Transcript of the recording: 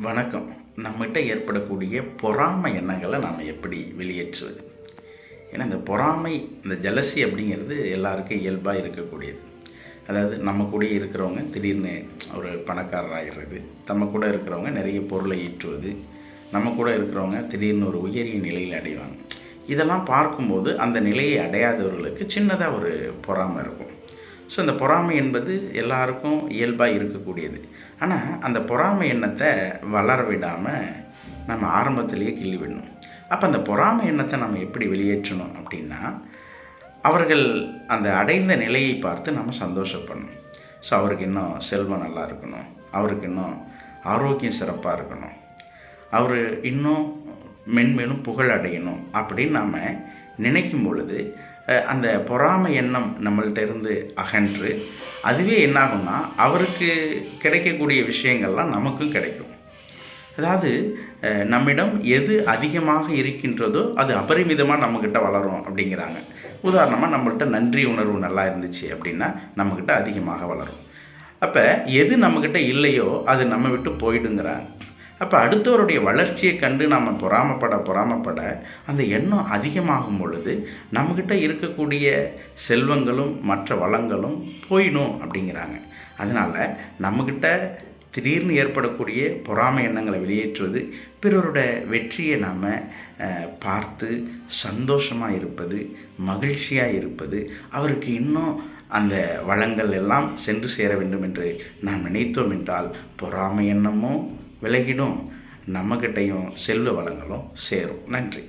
வணக்கம். நம்மகிட்ட ஏற்படக்கூடிய பொறாமை எண்ணங்களை நாம் எப்படி வெளியேற்றுவது? ஏன்னா இந்த பொறாமை இந்த ஜலசி அப்படிங்கிறது எல்லாருக்கும் இயல்பாக இருக்கக்கூடியது. அதாவது நம்ம கூட இருக்கிறவங்க திடீர்னு ஒரு பணக்காரராகிறது நம்ம கூட இருக்கிறவங்க நிறைய பொருளை ஈற்றுவது நம்ம கூட இருக்கிறவங்க திடீர்னு ஒரு உயரிய நிலையில் அடைவாங்க. இதெல்லாம் பார்க்கும்போது அந்த நிலையை அடையாதவர்களுக்கு சின்னதாக ஒரு பொறாமை இருக்கும். ஸோ இந்த பொறாமை என்பது எல்லாருக்கும் இயல்பாக இருக்கக்கூடியது. ஆனால் அந்த பொறாமை எண்ணத்தை வளர விடாமல் நம்ம ஆரம்பத்திலேயே கிள்ளி விடணும் அப்போ அந்த பொறாமை எண்ணத்தை நம்ம எப்படி வெளியேற்றணும் அப்படின்னா அவர்கள் அந்த அடைந்த நிலையை பார்த்து நம்ம சந்தோஷப்படணும். ஸோ அவருக்கு இன்னும் செல்வம் நல்லா இருக்கணும். அவருக்கு இன்னும் ஆரோக்கியம் சிறப்பாக இருக்கணும். அவர் இன்னும் மென்மேலும் புகழ் அடையணும் அப்படின்னு நாம் நினைக்கும் பொழுது அந்த பொறாமை எண்ணம் நம்மள்கிட்ட இருந்து அகன்று அதுவே என்னாகும்னா அவருக்கு கிடைக்கக்கூடிய விஷயங்கள்லாம் நமக்கும் கிடைக்கும். அதாவது நம்மிடம் எது அதிகமாக இருக்கின்றதோ அது அபரிமிதமாக நம்மக்கிட்ட வளரும் அப்படிங்கிறாங்க. உதாரணமாக நம்மள்ட்ட நன்றி உணர்வு நல்லா இருந்துச்சு அப்படின்னா நம்மக்கிட்ட அதிகமாக வளரும். அப்போ எது நம்மக்கிட்ட இல்லையோ அது நம்ம விட்டு போயிடுங்கிறாங்க. அப்போ அடுத்தவருடைய வளர்ச்சியை கண்டு நாம் பொறாமப்பட பொறாமப்பட அந்த எண்ணம் அதிகமாகும் பொழுது நம்மக்கிட்ட இருக்கக்கூடிய செல்வங்களும் மற்ற வளங்களும் போயிடும் அப்படிங்கிறாங்க. அதனால் நம்மக்கிட்ட திடீர்னு ஏற்படக்கூடிய பொறாமை எண்ணங்களை வெளியேற்றுவது பிறரோட வெற்றியை நாம் பார்த்து சந்தோஷமாக இருப்பது மகிழ்ச்சியாக இருப்பது அவருக்கு இன்னும் அந்த வளங்கள் எல்லாம் சென்று சேர வேண்டும் என்று நாம் நினைத்தோம் என்றால் பொறாமை எண்ணமும் விலகிடும். நம்மக்கிட்டையும் செல்வ வளங்களும் சேரும். நன்றி.